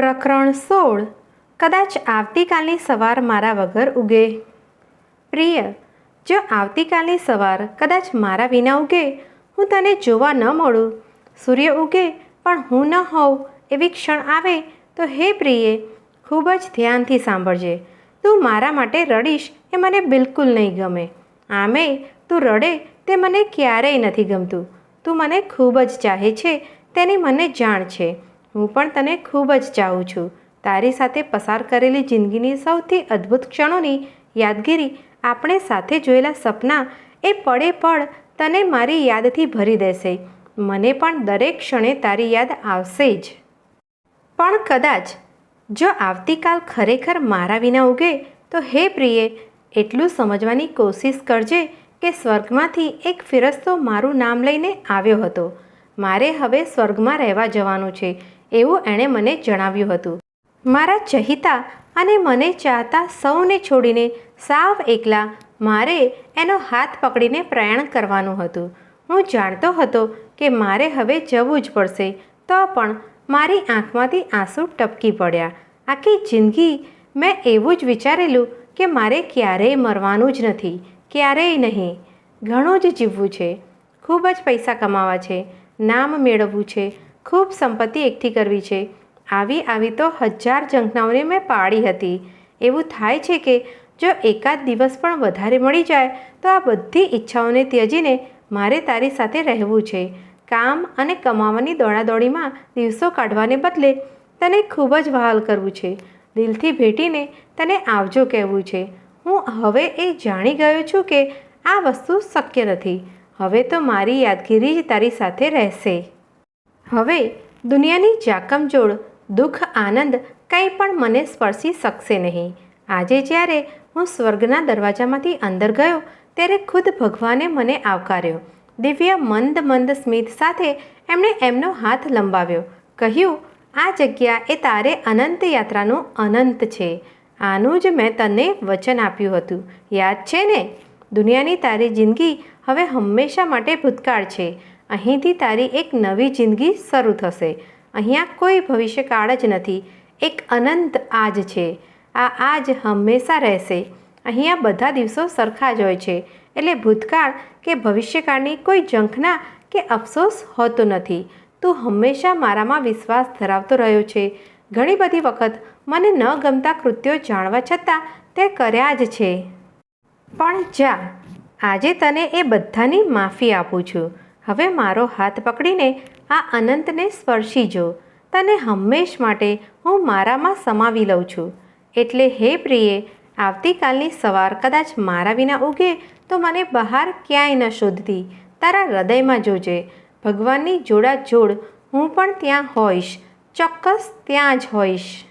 પ્રકરણ સોળ. કદાચ આવતીકાલની સવાર મારા વગર ઉગે. પ્રિય, જો આવતીકાલની સવાર કદાચ મારા વિના ઉગે, હું તને જોવા ન મળું. સૂર્ય ઉગે, પણ હું ન હોઉં એવી ક્ષણ આવે તો હે પ્રિયે, ખૂબ જ ધ્યાનથી સાંભળજે. તું મારા માટે રડીશ એ મને બિલકુલ નહીં ગમે. આમે, તું રડે તે મને ક્યારેય નથી ગમતું. તું મને ખૂબ જ ચાહે છે, તેની મને જાણ છે. હું પણ તને ખૂબ જ ચાહું છું. તારી સાથે પસાર કરેલી જિંદગીની સૌથી અદ્ભુત ક્ષણોની યાદગીરી આપણે સાથે જોયેલા સપના એ પડે પળ તને મારી યાદથી ભરી દેશે. મને પણ દરેક ક્ષણે તારી યાદ આવશે જ. પણ કદાચ, જો આવતીકાલ ખરેખર મારા વિના ઉગે, તો હે પ્રિયે, એટલું સમજવાની કોશિશ કરજે કે સ્વર્ગમાંથી એક ફિરસ્તો મારું નામ લઈને આવ્યો હતો. મારે હવે સ્વર્ગમાં રહેવા જવાનું છે. એવું એણે મને જણાવ્યું હતું. મારા ચહિતા અને મને ચાહતા સૌને છોડીને સાવ એકલા મારે એનો હાથ પકડીને પ્રયાણ કરવાનું હતું. હું જાણતો હતો કે મારે હવે જવું જ પડશે, તો પણ મારી આંખમાંથી આંસુ ટપકી પડ્યા. આખી જિંદગી મેં એવું જ વિચારેલું કે મારે ક્યારેય મરવાનું જ નથી, ક્યારેય નહીં. ઘણું જ જીવવું છે. ખૂબ જ પૈસા કમાવા છે, નામ મેળવવું છે ખૂબ સંપત્તિ એકઠી કરવી છે. આવી આવી તો હજાર ઝંખનાઓને મેં પાડી હતી. એવું થાય છે કે જો એકાદ દિવસ પણ વધારે મળી જાય, તો આ બધી ઈચ્છાઓને ત્યજીને મારે તારી સાથે રહેવું છે. કામ અને કમાવાની દોડાદોડીમાં દિવસો કાઢવાને બદલે તને ખૂબ જ વહાલ કરવું છે. દિલથી ભેટીને તને આવજો કહેવું છે. હું હવે એ જાણી ગયો છું કે આ વસ્તુ શક્ય નથી. હવે તો મારી યાદગીરી જ તારી સાથે રહેશે. હવે, દુનિયાની જાકમજોડ દુઃખ, આનંદ કંઈ પણ મને સ્પર્શી શકશે નહીં. આજે જ્યારે હું સ્વર્ગના દરવાજામાંથી અંદર ગયો, ત્યારે ખુદ ભગવાને મને આવકાર્યો. દિવ્ય, મંદ મંદ સ્મિત સાથે એમણે એમનો હાથ લંબાવ્યો. કહ્યું, આ જગ્યા એ તારે અનંત યાત્રાનું અનંત છે. આનું જ મેં તને વચન આપ્યું હતું. યાદ છે ને? દુનિયાની તારી જિંદગી હવે હંમેશા માટે ભૂતકાળ છે. અહીંથી તારી એક નવી જિંદગી શરૂ થશે. અહીંયા કોઈ ભવિષ્યકાળ જ નથી. એક અનંત આજ છે. આ આજ હંમેશા રહેશે. અહીંયા બધા દિવસો સરખા જ હોય છે. એટલે ભૂતકાળ કે ભવિષ્યકાળની કોઈ ઝંખના કે અફસોસ હોતો નથી. તું હંમેશા મારામાં વિશ્વાસ ધરાવતો રહ્યો છે. ઘણી બધી વખત મને ન ગમતા કૃત્યો જાણવા છતાં તે કર્યા જ છે. પણ જા, આજે તને એ બધાની માફી આપું છું. હવે મારો હાથ પકડીને આ અનંતને સ્પર્શી જો. તને હંમેશ માટે હું મારામાં સમાવી લઉં છું. એટલે હે પ્રિયે, આવતીકાલની સવાર કદાચ મારા વિના ઉગે તો મને બહાર ક્યાંય ન શોધતી. તારા હૃદયમાં જોજે. ભગવાનની જોડા જોડ હું પણ ત્યાં હોઈશ. ચોક્કસ ત્યાં જ હોઈશ.